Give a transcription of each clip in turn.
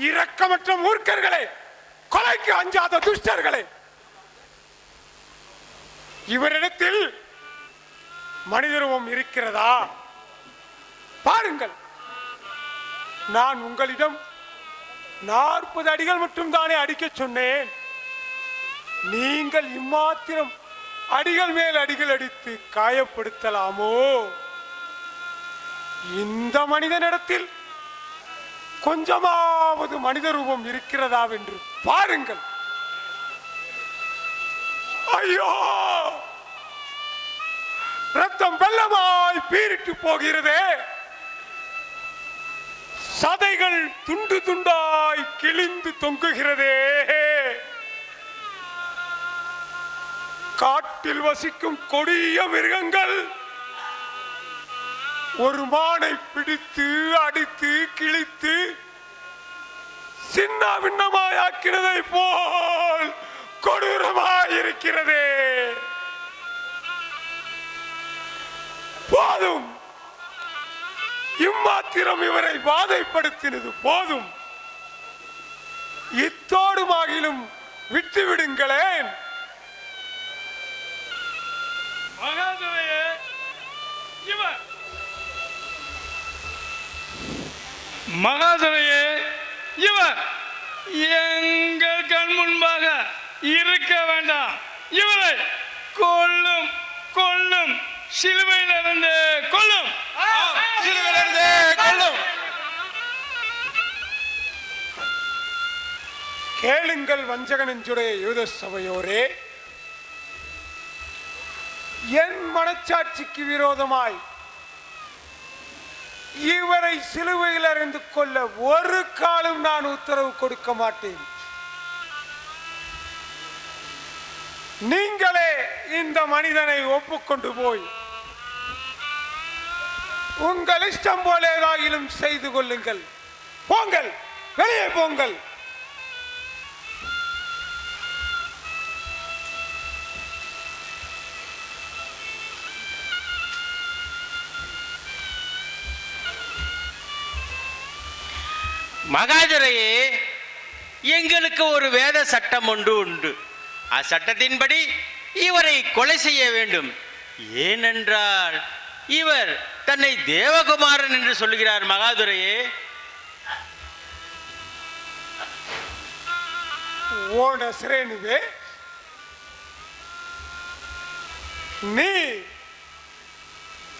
இரக்கமற்ற மூர்க்கர்களே கொலைக்கு அஞ்சாத துஷ்டர்களே. இவரிடத்தில் மனிதருவம் இருக்கிறதா? பாருங்கள். நான் உங்களிடம் நாற்பது அடிகள் மட்டும் தானே அடிக்க சொன்னேன். நீங்கள் இம்மாத்திரம் அடிகள் மேல் அடிகள் அடித்து காயப்படுத்தலாமோ? இந்த மனிதனிடத்தில் கொஞ்சமாவது மனித ரூபம் இருக்கிறதா என்று பாருங்கள். ஐயோ! ரத்தம் வெள்ளமாய் பீரிட்டு போகிறதே. சதைகள் துண்டு துண்டாய் கிழிந்து தொங்குகிறதே. காட்டில் வசிக்கும் கொடிய மிருகங்கள் ஒரு மானை பிடித்து அடித்து கிழித்து சின்ன பின்னமாயாக்கினதை போல் கொடூரமாயிருக்கிறதே. போதும். இம்மாத்திரம் இவரை பாதைப்படுத்தினது போதும். இத்தோடுமாகிலும் விட்டு விடுங்களேன் மகாதேவையே மகாதேவையே இவன் எங்கள் கண் முன்பாக இருக்க வேண்டாம். இவரை கொல்லும் கொல்லும் சிலுவையிலிருந்து கொல்லும். சிலுவையிலிருந்து கொல்லும். கேளுங்கள் வஞ்சக நெஞ்சுடைய யூத சபையோரே. என் மனச்சாட்சிக்கு விரோதமாய் இவரை சிலுவையில் அறிந்து கொள்ள ஒரு காலம் நான் உத்தரவு கொடுக்க மாட்டேன். நீங்களே இந்த மனிதனை ஒப்புக்கொண்டு போய் உங்கள் இஷ்டம் போல ஏதாயிலும் செய்து கொள்ளுங்கள். போங்கள் வெளியே போங்கள். மகாதுரையே எங்களுக்கு ஒரு வேத சட்டம் ஒன்று உண்டு. அச்சட்டத்தின்படி இவரை கொலை செய்ய வேண்டும். ஏனென்றால் இவர் தன்னை தேவகுமாரன் என்று சொல்லுகிறார் மகாதுரையே ஓட நசரேனுவே நீ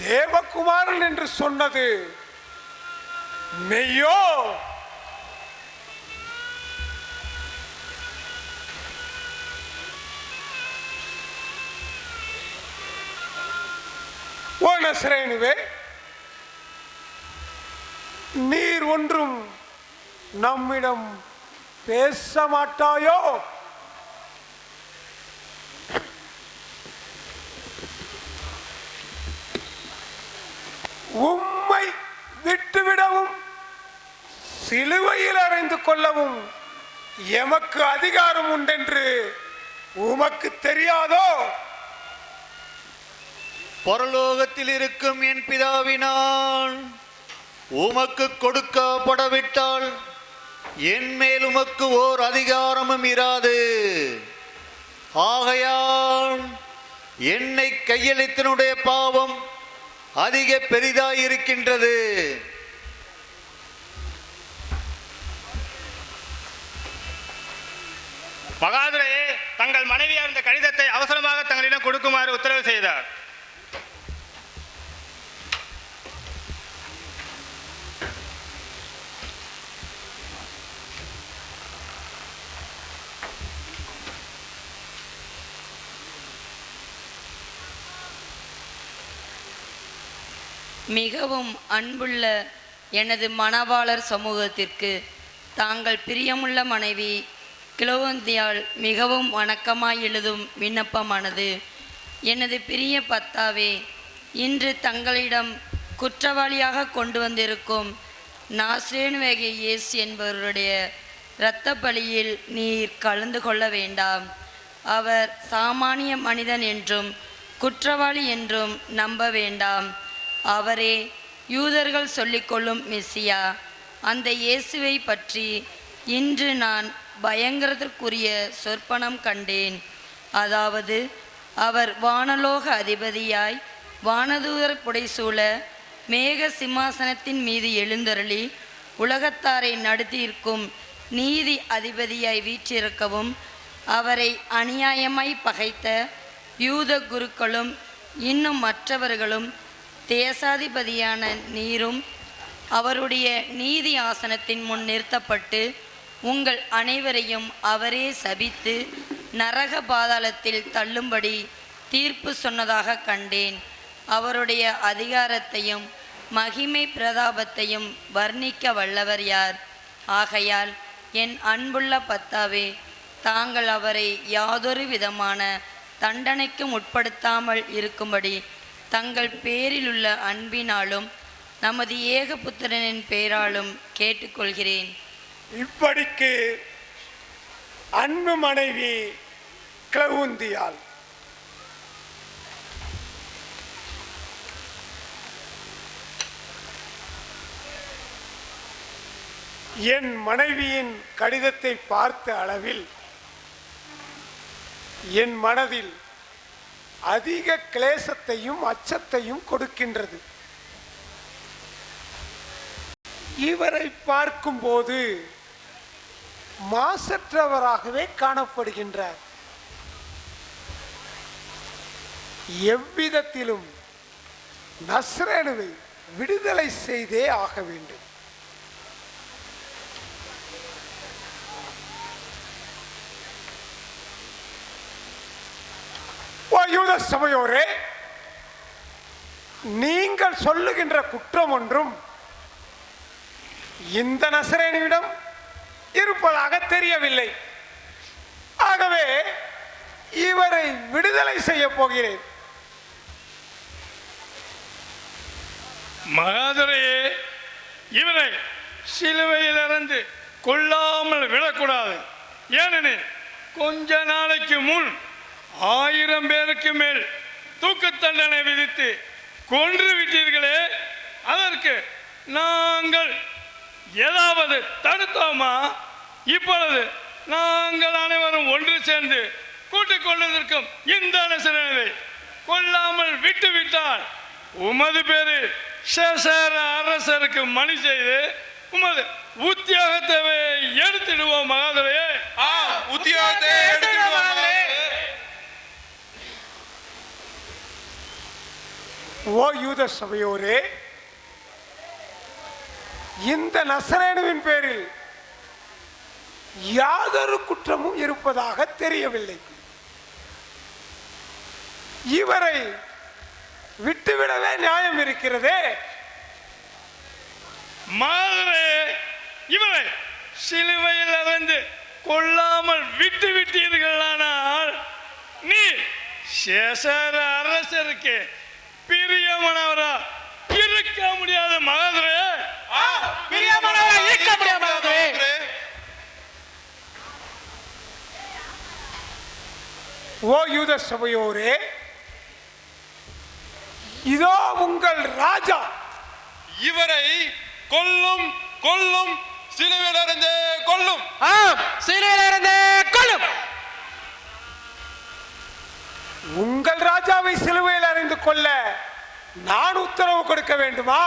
தேவகுமாரன் என்று சொன்னது மெய்யோ நசரேனுவே நீர் ஒன்றும் நம்மிடம் பேச மாட்டாயோ உம்மை விட்டுவிடவும் சிலுவையில் அறைந்து கொள்ளவும் எமக்கு அதிகாரம் உண்டென்று உமக்கு தெரியாதோ? பரலோகத்தில் இருக்கும் என் பிதாவினால் உமக்கு கொடுக்கப்படவிட்டால் என் மேல் உமக்கு ஓர் அதிகாரமும் இராது. ஆகையால் என்னை கையளித்தனுடைய பாவம் அதிக பெரிதாயிருக்கின்றது. மகாதுரையே தங்கள் மனைவியார் இந்த கடிதத்தை அவசரமாக தங்களிடம் கொடுக்குமாறு உத்தரவு செய்தார். மிகவும் அன்புள்ள எனது மணவாளர் சமூகத்திற்கு தாங்கள் பிரியமுள்ள மனைவி கிலோவந்தியால் மிகவும் வணக்கமாய் எழுதும் விண்ணப்பமானது. எனது பிரிய பத்தாவே இன்று தங்களிடம் குற்றவாளியாக கொண்டு வந்திருக்கும் நாசேனுவேக இயேசு என்பவருடைய இரத்த பலியில் நீர் கலந்து கொள்ள வேண்டாம். அவர் சாமானிய மனிதன் என்றும் குற்றவாளி என்றும் நம்ப வேண்டாம். அவரே யூதர்கள் சொல்லிக்கொள்ளும் மெஸ்ஸியா அந்த இயேசுவை பற்றி இன்று நான் பயங்கரத்திற்குரிய சொற்பனம் கண்டேன். அதாவது அவர் வானலோக அதிபதியாய் வானதூதர் புடைசூழ மேக சிம்மாசனத்தின் மீது எழுந்தருளி உலகத்தாரை நடத்தியிருக்கும் நீதி அதிபதியாய் வீற்றிருக்கவும் அவரை அநியாயமாய் பகைத்த யூத குருக்களும் இன்னும் மற்றவர்களும் தேசாதிபதியான நீரும் அவருடைய நீதி ஆசனத்தின் முன் நிறுத்தப்பட்டு உங்கள் அனைவரையும் அவரே சபித்து நரக பாதாளத்தில் தள்ளும்படி தீர்ப்பு சொன்னதாக கண்டேன். அவருடைய அதிகாரத்தையும் மகிமை பிரதாபத்தையும் வர்ணிக்க வல்லவர் யார்? ஆகையால் என் அன்புள்ள பத்தாவே தாங்கள் அவரை யாதொரு விதமான தண்டனைக்கும் உட்படுத்தாமல் இருக்கும்படி தங்கள் பேரிலுள்ள அன்பினாலும் நமது ஏகபுத்திரனின் பெயராலும் கேட்டுக்கொள்கிறேன். இப்படிக்கு அன்பு மனைவி கிளவுந்தியால் என் மனைவியின் கடிதத்தை பார்த்த அளவில் என் மனதில் அதிக கிளேசத்தையும் அச்சத்தையும் கொடுக்கின்றது. இவரை பார்க்கும்போது மாசற்றவராகவே காணப்படுகின்றார். எவ்விதத்திலும் நஸ்ரேனுவை விடுதலை செய்தே ஆக வேண்டும். ஓ சபையோரே நீங்கள் சொல்லுகின்ற குற்றம் ஒன்றும் இந்த நசரேனிடம் இருப்பதாக தெரியவில்லை. ஆகவே இவரை விடுதலை செய்ய போகிறேன். மகாதுரையே இவரை சிலுவையிலிருந்து கொள்ளாமல் விடக்கூடாது. ஏனெனில் கொஞ்ச நாளைக்கு முன் ஆயிரம் பேருக்கு மேல் தூக்கு தண்டனை விதித்து கொன்று விட்டீர்களே அதற்கு நாங்கள் ஏதாவது தடுத்தோமா? இப்பொழுது நாங்கள் அனைவரும் ஒன்று சேர்ந்து கூட்டிக் கொண்டதற்கும் இந்த அனுசரணையை கொல்லாமல் விட்டுவிட்டால் உமது பேரில் சேர அரசருக்கு மணி செய்து உமது உத்தியோகத்தை எடுத்துடுவோம் மகாதுரையே உத்தியோகத்தை ஓ யூத சபையோரே இந்த நசரேனுவின் பேரில் யாதொரு குற்றமும் இருப்பதாக தெரியவில்லை. இவரை விட்டுவிடவே நியாயம் இருக்கிறதே. மாதிரி இவரை சிலுவையில் இருந்து கொள்ளாமல் விட்டு விட்டீர்களானால் நீ சேசர அரசருக்கு பிரியமானவரா இருக்க முடியாத மகாதுரே. இருக்க முடியாது ஓ யூத சபையோரே இதோ உங்கள் ராஜா. இவரை கொல்லும் கொல்லும் சிலுவிலிருந்து கொல்லும். ஆம் சிலுவையிலிருந்து கொல்லும். உங்கள் ராஜாவை சிலுவையில் அறிந்து கொள்ள நான் உத்தரவு கொடுக்க வேண்டுமா?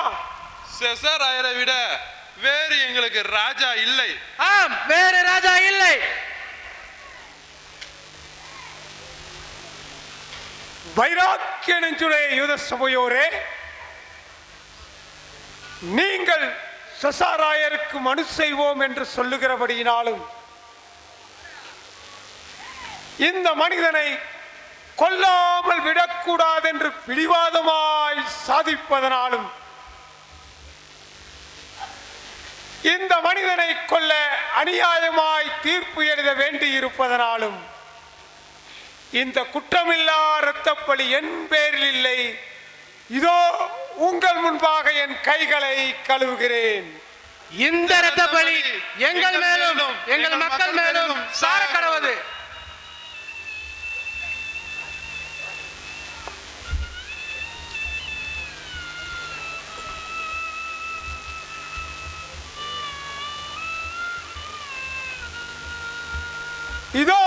செசராயரை விட வேறு எங்களுக்கு ராஜா இல்லை. ஆம் வேறு ராஜா இல்லை. வைராக்கிய நெஞ்சுடைய யூத சபையோரே நீங்கள் சசாராயருக்கு மனு செய்வோம் என்று சொல்லுகிறபடியினாலும் இந்த மனிதனை கொல்லாமல் விடக்கூடாது என்று பிடிவாதமாய் சாதிப்பதனாலும் இந்த மனிதனை கொல்ல அநியாயமாய் தீர்ப்பு எழுத வேண்டியிருப்பதனாலும் இந்த குற்றமில்லா இரத்தப்பலி என் பேரில் இல்லை. இதோ உங்கள் முன்பாக என் கைகளை கழுவுகிறேன். இந்த இரத்த பலி எங்கள் மேலும் எங்கள் மக்கள் மேலும் சார கடவுது இதோ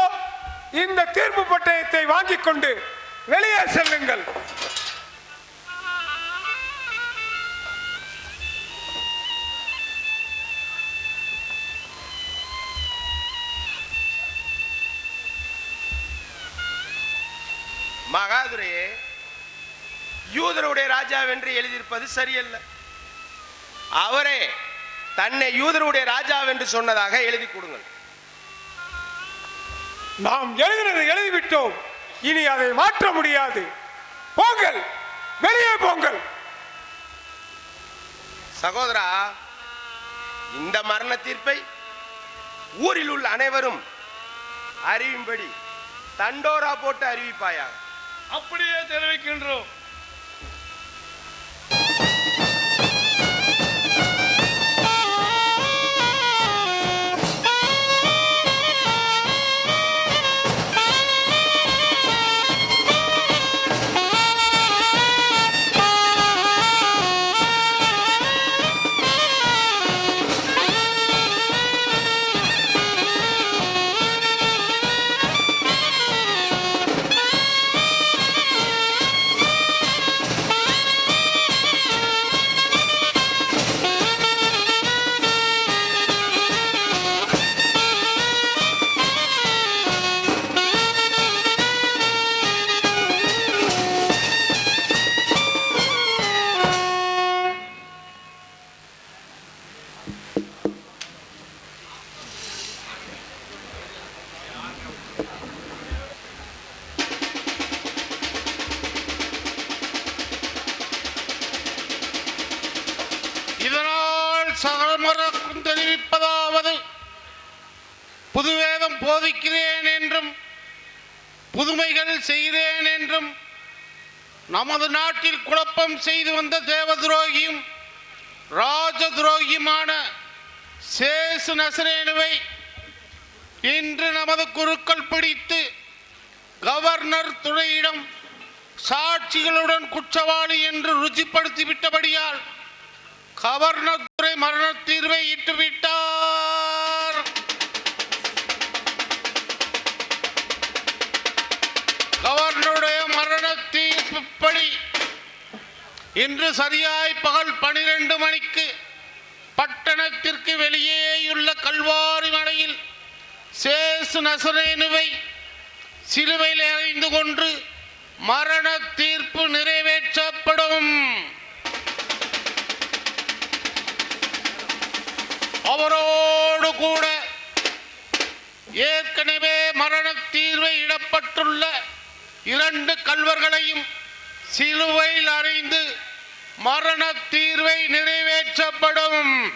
இந்த தீர்ப்பு பட்டயத்தை வாங்கிக் கொண்டு வெளியே செல்லுங்கள். மகாதுரையே யூதருடைய ராஜாவென்று எழுதியிருப்பது சரியல்ல. அவரே தன்னை யூதருடைய ராஜாவென்று சொன்னதாக எழுதி கொடுங்கள். நாம் எழுதினதை எழுதிவிட்டோம். இனி அதை மாற்ற முடியாது. போங்கள். வெளியே போங்கள். சகோதரா இந்த மரண தீர்ப்பை ஊரில் உள்ள அனைவரும் அறியும்படி தண்டோரா போட்டு அறிவிப்பாயாக. அப்படியே தெரிவிக்கின்றோம். புதுவேதம் என்றும் புதுமைகள் செய்தேன் என்றும் நமது நாட்டில் குழப்பம் செய்து வந்த தேவ துரோகியும் ராஜ துரோகியுமான சேசு நசரேனுவை இன்று நமது குருக்கள் பிடித்து கவர்னர் துறையிடம் சாட்சிகளுடன் குற்றவாளி என்று ருச்சிப்படுத்திவிட்டபடியால் கவர்னர் துறை மரண தீர்வை இட்டுவிட்டார். இன்று சரியாய் பகல் பனிரெண்டு மணிக்கு பட்டணத்திற்கு வெளியேயுள்ள கல்வாரி மலையில் சேசு நசுரேனுவை சிலுவையில் அறைந்து கொண்டு மரண தீர்ப்பு நிறைவேற்றப்படும். அவரோடு கூட ஏற்கனவே மரண தீர்வை இடப்பட்டுள்ள இரண்டு கல்வர்களையும் சிலுவையில் அறைந்து மரண தீர்வை நிறைவேற்றப்படும்.